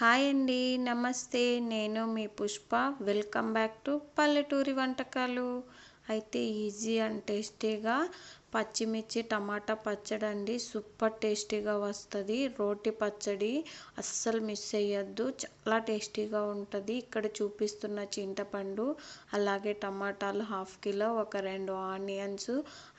Hi అండి నమస్తే. నేను మీ Pushpa. Welcome back to Palleturi Vantakalu. అయితే ఈజీ అండ్ టేస్టీగా పచ్చిమిర్చి టమాటా పచ్చడి అండి సూపర్ టేస్టీగా వస్తుంది. రోటి పచ్చడి అస్సలు మిస్ అయ్యొద్దు చాలా టేస్టీగా ఉంటుంది. ఇక్కడ చూపిస్తున్న చింతపండు అలాగే టమాటాలు హాఫ్ కిలో ఒక రెండు ఆనియన్స్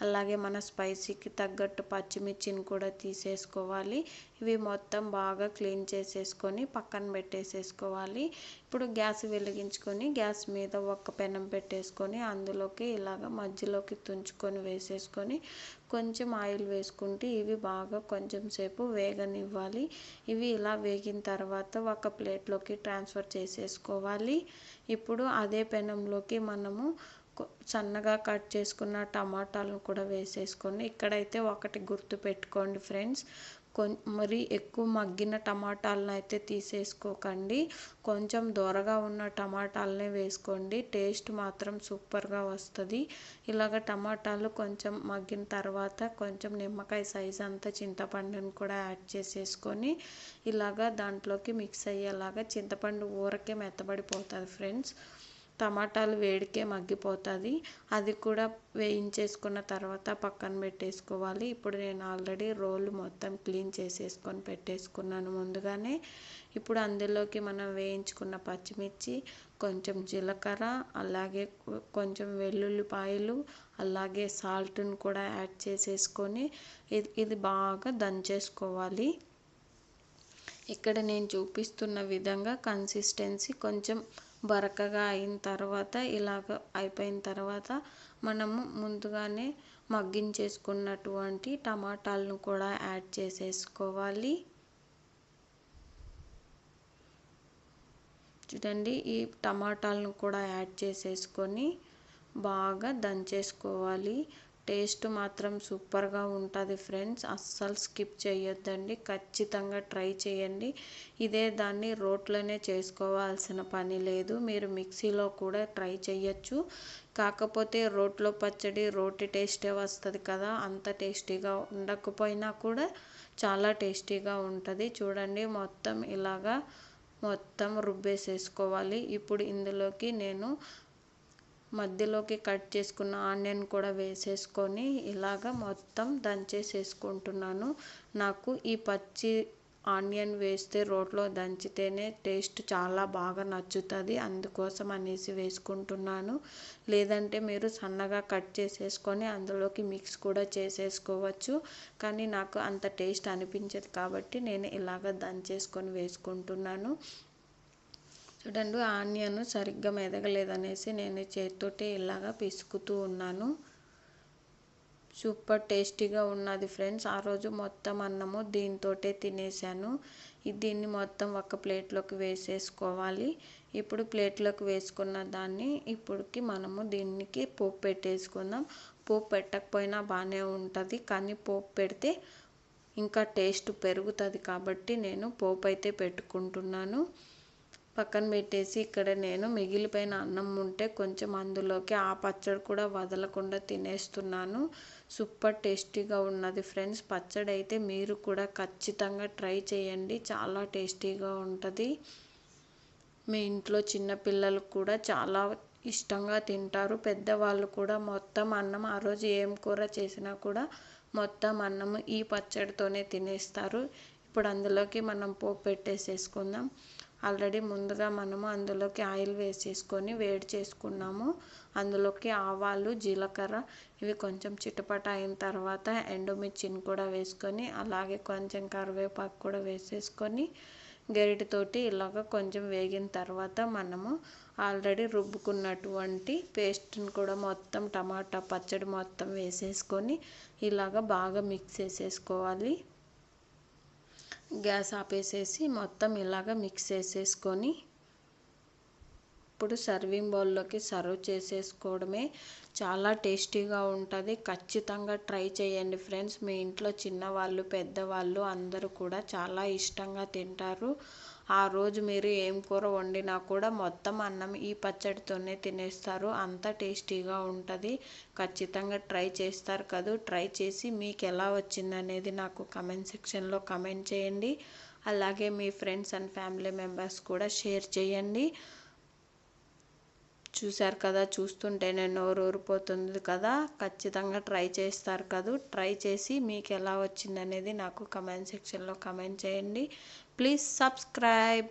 అలాగే మన స్పైసీకి తగ్గట్టు పచ్చిమిర్చిని కూడా తీసేసుకోవాలి. ఇవి మొత్తం బాగా క్లీన్ చేసేసుకొని పక్కన పెట్టేసేసుకోవాలి. ఇప్పుడు గ్యాస్ వెలిగించుకొని గ్యాస్ మీద ఒక పెనం పెట్టేసుకొని అందులోకి ఇలాగ మధ్యలోకి తుంచుకొని వేసేసుకొని కొంచెం ఆయిల్ వేసుకుంటే ఇవి బాగా కొంచెం సేపు వేగనివ్వాలి. ఇవి ఇలా వేగిన తర్వాత ఒక ప్లేట్లోకి ట్రాన్స్ఫర్ చేసేసుకోవాలి. ఇప్పుడు అదే పెనంలోకి మనము సన్నగా కట్ చేసుకున్న టమాటాలను కూడా వేసేసుకొని ఇక్కడైతే ఒకటి గుర్తు పెట్టుకోండి ఫ్రెండ్స్. మరి ఎక్కువ మగ్గిన టమాటాలను అయితే తీసేసుకోకండి. కొంచెం దూరగా ఉన్న టమాటాలనే వేసుకోండి. టేస్ట్ మాత్రం సూపర్గా వస్తుంది. ఇలాగ టమాటాలు కొంచెం మగ్గిన తర్వాత కొంచెం నిమ్మకాయ సైజ్ అంతా చింతపండుని కూడా యాడ్ చేసేసుకొని ఇలాగ దాంట్లోకి మిక్స్ అయ్యేలాగా చింతపండు ఊరకే మెత్తబడిపోతుంది ఫ్రెండ్స్. టమాటాలు వేడికే మగ్గిపోతుంది. అది కూడా వేయించేసుకున్న తర్వాత పక్కన పెట్టేసుకోవాలి. ఇప్పుడు నేను ఆల్రెడీ రోలు మొత్తం క్లీన్ చేసేసుకొని పెట్టేసుకున్నాను ముందుగానే. ఇప్పుడు అందులోకి మనం వేయించుకున్న పచ్చిమిర్చి కొంచెం జీలకర్ర అలాగే కొంచెం వెల్లుల్లిపాయలు అలాగే సాల్ట్ని కూడా యాడ్ చేసేసుకొని ఇది ఇది బాగా దంచేసుకోవాలి. ఇక్కడ నేను చూపిస్తున్న విధంగా కన్సిస్టెన్సీ కొంచెం బరకగా అయిన తర్వాత ఇలాగ అయిపోయిన తర్వాత మనము ముందుగానే మగ్గించేసుకున్నటువంటి టమాటాలను కూడా యాడ్ చేసేసుకోవాలి. చూడండి ఈ టమాటాలను కూడా యాడ్ చేసేసుకొని బాగా దంచేసుకోవాలి. టేస్ట్ మాత్రం సూపర్గా ఉంటుంది ఫ్రెండ్స్. అస్సలు స్కిప్ చేయొద్దండి. ఖచ్చితంగా ట్రై చేయండి. ఇదే దాన్ని రోట్లోనే చేసుకోవాల్సిన పని లేదు. మీరు మిక్సీలో కూడా ట్రై చేయొచ్చు. కాకపోతే రోట్లో పచ్చడి రోటి టేస్టే వస్తుంది కదా. అంత టేస్టీగా ఉండకపోయినా కూడా చాలా టేస్టీగా ఉంటుంది. చూడండి మొత్తం ఇలాగా మొత్తం రుబ్బేసేసుకోవాలి. ఇప్పుడు ఇందులోకి నేను మధ్యలోకి కట్ చేసుకున్న ఆనియన్ కూడా వేసేసుకొని ఇలాగ మొత్తం దంచేసేసుకుంటున్నాను. నాకు ఈ పచ్చి ఆనియన్ వేస్తే రోట్లో దంచితేనే టేస్ట్ చాలా బాగా నచ్చుతుంది అందుకోసం అనేసి వేసుకుంటున్నాను. లేదంటే మీరు సన్నగా కట్ చేసేసుకొని అందులోకి మిక్స్ కూడా చేసేసుకోవచ్చు కానీ నాకు అంత టేస్ట్ అనిపించదు కాబట్టి నేను ఇలాగ దంచేసుకొని వేసుకుంటున్నాను. చూడండి ఆనియన్ సరిగ్గా మెదగలేదనేసి నేను చేతితోటి ఇలాగా పిసుకుతూ ఉన్నాను. సూపర్ టేస్టీగా ఉన్నది ఫ్రెండ్స్. ఆ రోజు మొత్తం అన్నము దీంతోటే తినేసాను దీన్ని మొత్తం ఒక ప్లేట్లోకి వేసేసుకోవాలి. ఇప్పుడు ప్లేట్లోకి వేసుకున్న దాన్ని ఇప్పుడుకి మనము దీనికి పోపు పెట్టేసుకుందాం. పోపు పెట్టకపోయినా బాగానే ఉంటుంది కానీ పోపు పెడితే ఇంకా టేస్ట్ పెరుగుతుంది కాబట్టి నేను పోపు అయితే పెట్టుకుంటున్నాను. పక్కన పెట్టేసి ఇక్కడ నేను మిగిలిపోయిన అన్నం ఉంటే కొంచెం అందులోకి ఆ పచ్చడి కూడా వదలకుండా తినేస్తున్నాను. సూపర్ టేస్టీగా ఉన్నది ఫ్రెండ్స్. పచ్చడి అయితే మీరు కూడా ఖచ్చితంగా ట్రై చేయండి. చాలా టేస్టీగా ఉంటుంది. మీ ఇంట్లో చిన్నపిల్లలు కూడా చాలా ఇష్టంగా తింటారు. పెద్దవాళ్ళు కూడా మొత్తం అన్నం ఆ రోజు ఏం కూర చేసినా కూడా మొత్తం అన్నం ఈ పచ్చడితోనే తినేస్తారు. ఇప్పుడు అందులోకి మనం పోపు పెట్టేసేసుకుందాం. ఆల్రెడీ ముందుగా మనము అందులోకి ఆయిల్ వేసేసుకొని వేడి చేసుకున్నాము. అందులోకి ఆవాలు జీలకర్ర ఇవి కొంచెం చిటపట అయిన తర్వాత ఎండుమిర్చిని కూడా వేసుకొని అలాగే కొంచెం కరివేపాకు కూడా వేసేసుకొని గరిటతోటి ఇలాగ కొంచెం వేగిన తర్వాత మనము ఆల్రెడీ రుబ్బుకున్నటువంటి పేస్ట్ని కూడా మొత్తం టమాటా పచ్చడి మొత్తం వేసేసుకొని ఇలాగ బాగా మిక్స్ చేసేసుకోవాలి. గ్యాస్ ఆపేసేసి మొత్తం ఇలాగ మిక్స్ చేసేసుకొని ఇప్పుడు సర్వింగ్ బౌల్లోకి సర్వ్ చేసేసుకోవడమే చాలా టేస్టీగా ఉంటుంది. ఖచ్చితంగా ట్రై చేయండి ఫ్రెండ్స్. మీ ఇంట్లో చిన్నవాళ్ళు పెద్దవాళ్ళు అందరూ కూడా చాలా ఇష్టంగా తింటారు. ఆ రోజు మీరు ఏం కూర వండినా కూడా మొత్తం అన్నం ఈ పచ్చడితోనే తినేస్తారు. అంత టేస్టీగా ఉంటుంది. ఖచ్చితంగా ట్రై చేస్తారు కదా. ట్రై చేసి మీకు ఎలా వచ్చింది అనేది నాకు కమెంట్ సెక్షన్లో కమెంట్ చేయండి. అలాగే మీ ఫ్రెండ్స్ అండ్ ఫ్యామిలీ మెంబర్స్ కూడా షేర్ చేయండి. చూశారు కదా చూస్తుంటేనే నోరు ఊరిపోతుంది కదా. ఖచ్చితంగా ట్రై చేస్తారు కదా. ట్రై చేసి మీకు ఎలా వచ్చిందనేది నాకు కమెంట్ సెక్షన్లో కమెంట్ చేయండి. Please subscribe.